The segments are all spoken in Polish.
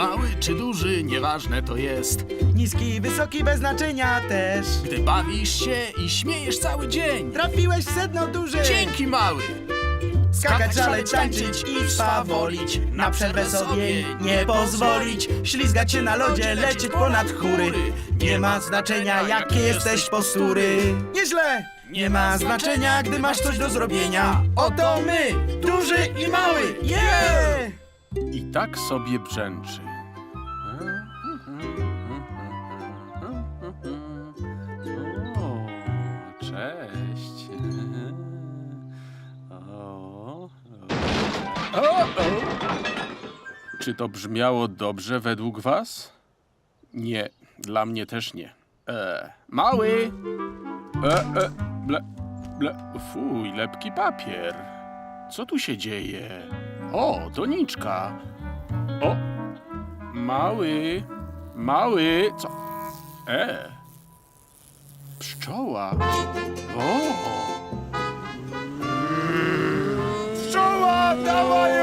Mały czy duży, nieważne to jest. Niski i wysoki bez znaczenia też. Gdy bawisz się i śmiejesz cały dzień. Trafiłeś w sedno duży. Dzięki mały! Skakać, szaleć, tańczyć i swawolić. Na przerwę sobie nie pozwolić. Ślizgać się na lodzie, lecieć ponad chóry. Nie ma znaczenia, jakie jesteś postury. Nieźle! Nie ma znaczenia, gdy masz coś do zrobienia. Oto my, duży i mały. Yeah! I tak sobie brzęczy. Czy to brzmiało dobrze według was? Nie, dla mnie też nie. E, mały! E, e, ble, ble, fuj, lepki papier. Co tu się dzieje? O, doniczka. O, mały, mały, co? E, pszczoła. O, Pszczoła, dawaj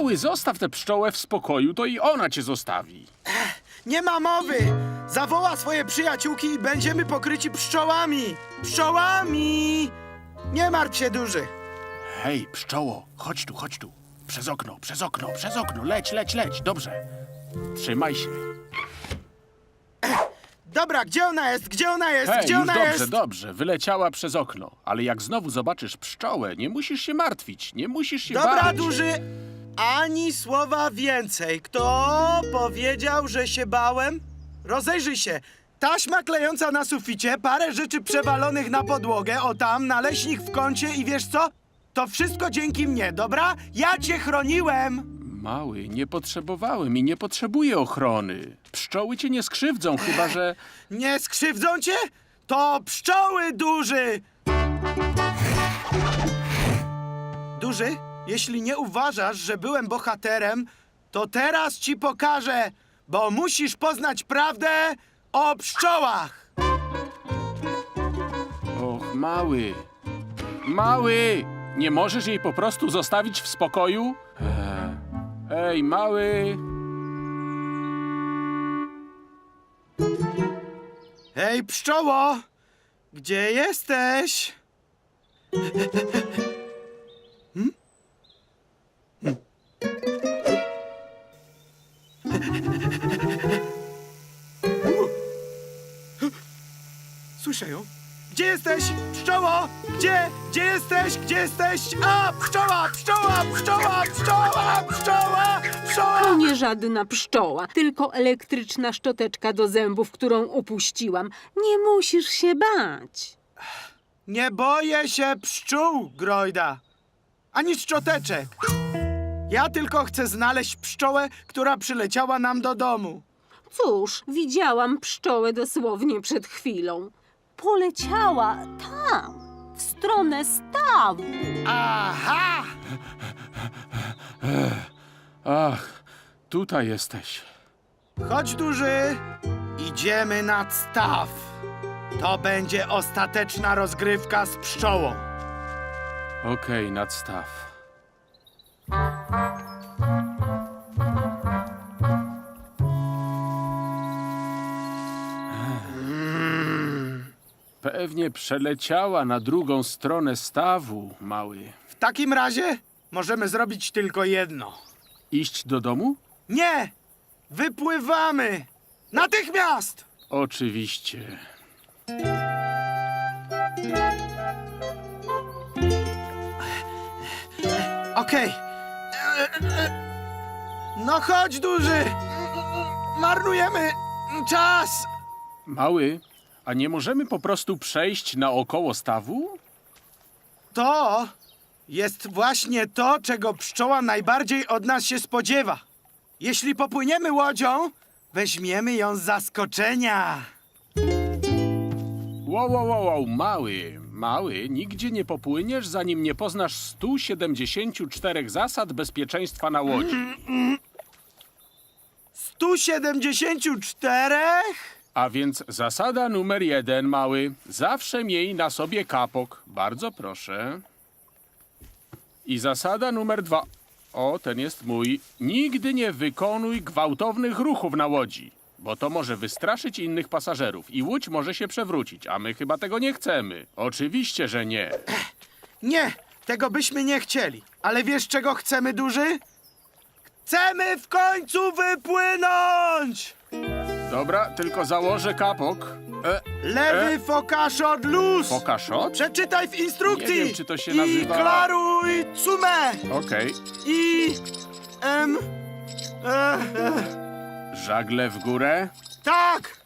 mały, zostaw tę pszczołę w spokoju, to i ona cię zostawi. Nie ma mowy! Zawoła swoje przyjaciółki i będziemy pokryci pszczołami! Pszczołami! Nie martw się, duży! Hej, pszczoło, chodź tu, chodź tu. Przez okno, przez okno, przez okno, leć, leć, leć, dobrze. Trzymaj się. Dobra, gdzie ona jest? Gdzie ona jest? Hej, gdzie już ona dobrze, jest? dobrze, wyleciała przez okno. Ale jak znowu zobaczysz pszczołę, nie musisz się martwić, nie musisz się Dobra, bać. duży! Ani słowa więcej. Kto powiedział, że się bałem? Rozejrzyj się. Taśma klejąca na suficie, parę rzeczy przewalonych na podłogę, o tam, naleśnik w kącie i wiesz co? To wszystko dzięki mnie, dobra? Ja cię chroniłem! Mały, nie potrzebowałem i nie potrzebuję ochrony. Pszczoły cię nie skrzywdzą, chyba że... Nie skrzywdzą cię? To pszczoły, duży! Duży, jeśli nie uważasz, że byłem bohaterem, to teraz ci pokażę, bo musisz poznać prawdę o pszczołach! Och, mały. Mały! Nie możesz jej po prostu zostawić w spokoju? Eee. Ej, mały! Hej, pszczoło! Gdzie jesteś? Gdzie jesteś? Pszczoło! Gdzie? Gdzie jesteś? Gdzie jesteś? A! Pszczoła! Pszczoła! Pszczoła! Pszczoła! Pszczoła! Pszczoła! To nie żadna pszczoła, tylko elektryczna szczoteczka do zębów, którą upuściłam. Nie musisz się bać. Nie boję się pszczół, Grojda. Ani szczoteczek. Ja tylko chcę znaleźć pszczołę, która przyleciała nam do domu. Cóż, widziałam pszczołę dosłownie przed chwilą. Poleciała tam, w stronę stawu. Aha! Ach, tutaj jesteś. Chodź, duży. Idziemy nad staw. To będzie ostateczna rozgrywka z pszczołą. Okej, nadstaw. Pewnie przeleciała na drugą stronę stawu, mały. W takim razie możemy zrobić tylko jedno. Iść do domu? Nie! Wypływamy! Natychmiast! Oczywiście. Okej. No chodź, duży! Marnujemy czas! Mały, a nie możemy po prostu przejść naokoło stawu? To jest właśnie to, czego pszczoła najbardziej od nas się spodziewa. Jeśli popłyniemy łodzią, weźmiemy ją z zaskoczenia. Wow, wow, wow, wow, mały, mały, nigdzie nie popłyniesz, zanim nie poznasz 174 zasad bezpieczeństwa na łodzi. 174? A więc zasada numer jeden, mały. Zawsze miej na sobie kapok. Bardzo proszę. I zasada numer dwa. O, ten jest mój. Nigdy nie wykonuj gwałtownych ruchów na łodzi, bo to może wystraszyć innych pasażerów i łódź może się przewrócić, a my chyba tego nie chcemy. Oczywiście, że nie. Nie, tego byśmy nie chcieli. Ale wiesz, czego chcemy, duży? Chcemy w końcu wypłynąć! Dobra, tylko założę kapok. E, Lewy fokaszot luz! pokaszot? Przeczytaj w instrukcji! Nie wiem, czy to się I nazywa- klaruj sumę! Okej. I... em... E, e, Żagle w górę. tak!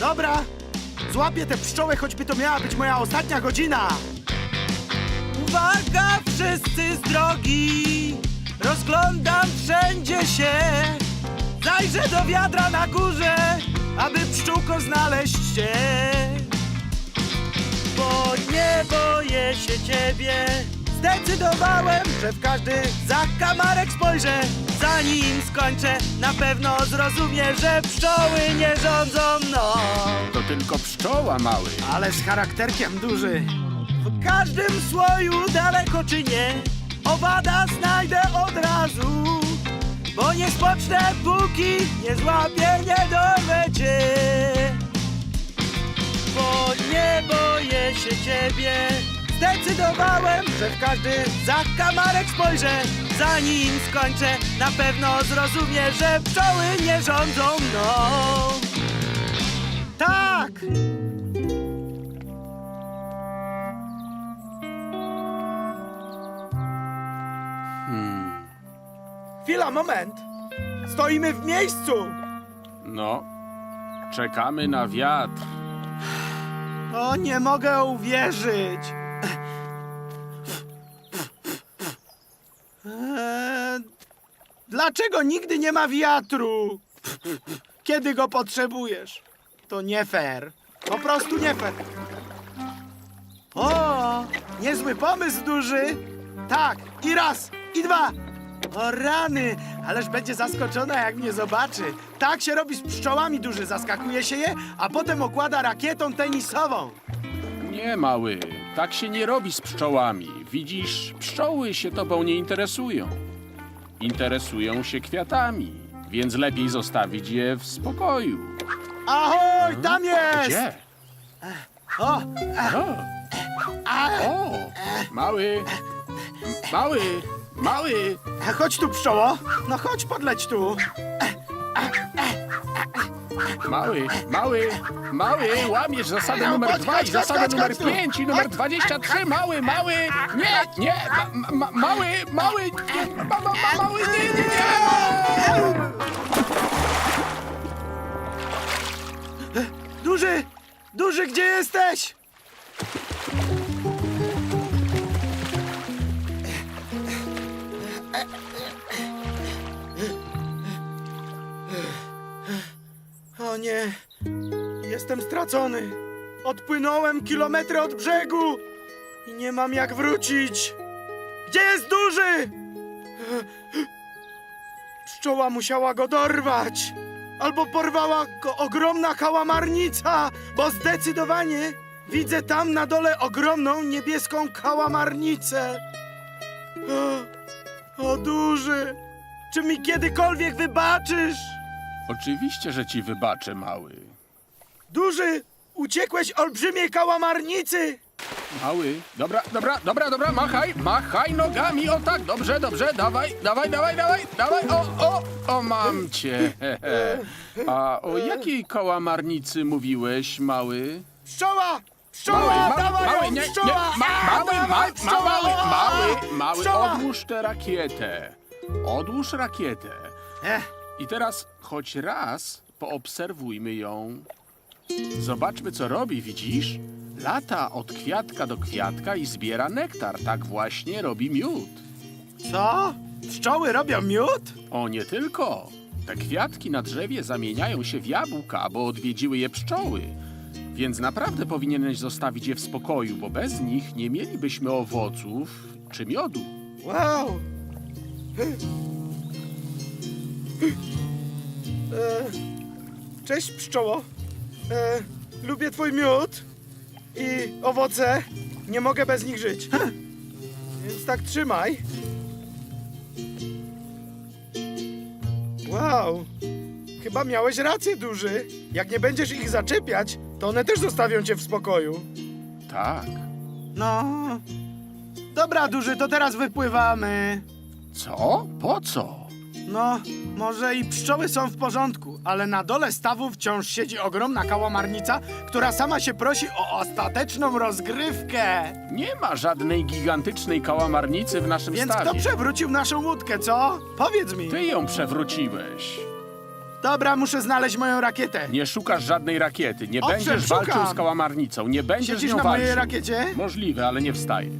Dobra, złapię tę pszczołę, choćby to miała być moja ostatnia godzina! Uwaga, wszyscy z drogi! Rozglądam wszędzie się! Zajrzę do wiadra na górze, aby pszczółko znaleźć się! Bo nie boję się ciebie. Zdecydowałem, że w każdy zakamarek spojrzę. Zanim skończę, na pewno zrozumie, że pszczoły nie rządzą mną. To tylko pszczoła, mały. Ale z charakterkiem duży. W każdym słoju, daleko czy nie Owada znajdę od razu Bo nie spocznę, póki nie złapię, nie dorwę cię bo nie boję się ciebie. Zdecydowałem, że w każdy zakamarek spojrzę. Zanim skończę, na pewno zrozumie, że pszczoły nie rządzą mną. Tak! Chwila, moment. Stoimy w miejscu. No. Czekamy na wiatr. O, nie mogę uwierzyć. Eee, Dlaczego nigdy nie ma wiatru? Kiedy go potrzebujesz? To nie fair. Po prostu nie fair. O, niezły pomysł duży. Tak, i raz, i dwa. O rany, ależ będzie zaskoczona jak mnie zobaczy. Tak się robi z pszczołami duży, zaskakuje się je, a potem okłada rakietą tenisową. Nie, mały. Tak się nie robi z pszczołami. Widzisz, pszczoły się tobą nie interesują. Interesują się kwiatami, więc lepiej zostawić je w spokoju. Ahoj, tam jest! Gdzie? O, O! O! Mały! Mały! Mały! chodź tu, pszczoło. No chodź, podleć tu. Mały! Mały! Mały! Łamiesz zasadę No, numer chodź, dwa chodź, i zasadę numer chodź tu. pięć i numer Chodź. dwadzieścia trzy! Mały! Mały! Nie! Nie! Ma, ma, mały! Mały! Nie! Ma, ma, ma, mały! Nie! Nie! Nie! Duży, duży, gdzie jesteś? Jestem stracony. Odpłynąłem kilometry od brzegu i nie mam jak wrócić. Gdzie jest duży? Pszczoła musiała go dorwać. Albo porwała go ogromna kałamarnica, bo zdecydowanie widzę tam na dole ogromną niebieską kałamarnicę. O, o duży, czy mi kiedykolwiek wybaczysz? Oczywiście, że ci wybaczę, mały. Duży, uciekłeś olbrzymiej kałamarnicy! Mały. Dobra, dobra, dobra, dobra, machaj, machaj nogami, o tak, dobrze, dobrze, dawaj, dawaj, dawaj, dawaj, dawaj, o, o, o, mam cię. A o jakiej kałamarnicy mówiłeś, mały? Pszczoła! Pszczoła! Mały, dawaj mały, ją, nie, nie, pszczoła! ma, A, mały, ma, dawaj, ma, pszczoła! mały, mały, mały, Pszczoła! odłóż tę rakietę. Odłóż rakietę. Ech, I teraz choć raz poobserwujmy ją. Zobaczmy, co robi, widzisz? Lata od kwiatka do kwiatka i zbiera nektar. Tak właśnie robi miód. co? Pszczoły robią miód? O, nie tylko. Te kwiatki na drzewie zamieniają się w jabłka, bo odwiedziły je pszczoły. Więc naprawdę powinieneś zostawić je w spokoju, bo bez nich nie mielibyśmy owoców czy miodu. Wow! Cześć pszczoło. E, lubię twój miód i owoce. Nie mogę bez nich żyć. więc tak trzymaj. Wow, chyba miałeś rację, duży. Jak nie będziesz ich zaczepiać, to one też zostawią cię w spokoju. Tak. No. Dobra, duży, to teraz wypływamy. Co? Po co? No, może i pszczoły są w porządku, ale na dole stawu wciąż siedzi ogromna kałamarnica, która sama się prosi o ostateczną rozgrywkę. Nie ma żadnej gigantycznej kałamarnicy w naszym Więc stawie. kto przewrócił naszą łódkę, co? Powiedz mi. Ty ją przewróciłeś. Dobra, muszę znaleźć moją rakietę. Nie szukasz żadnej rakiety. Nie Owszem, będziesz szukam. walczył z kałamarnicą. Nie będziesz Siedzisz nią na mojej walczył. rakiecie? Możliwe, ale nie wstaje.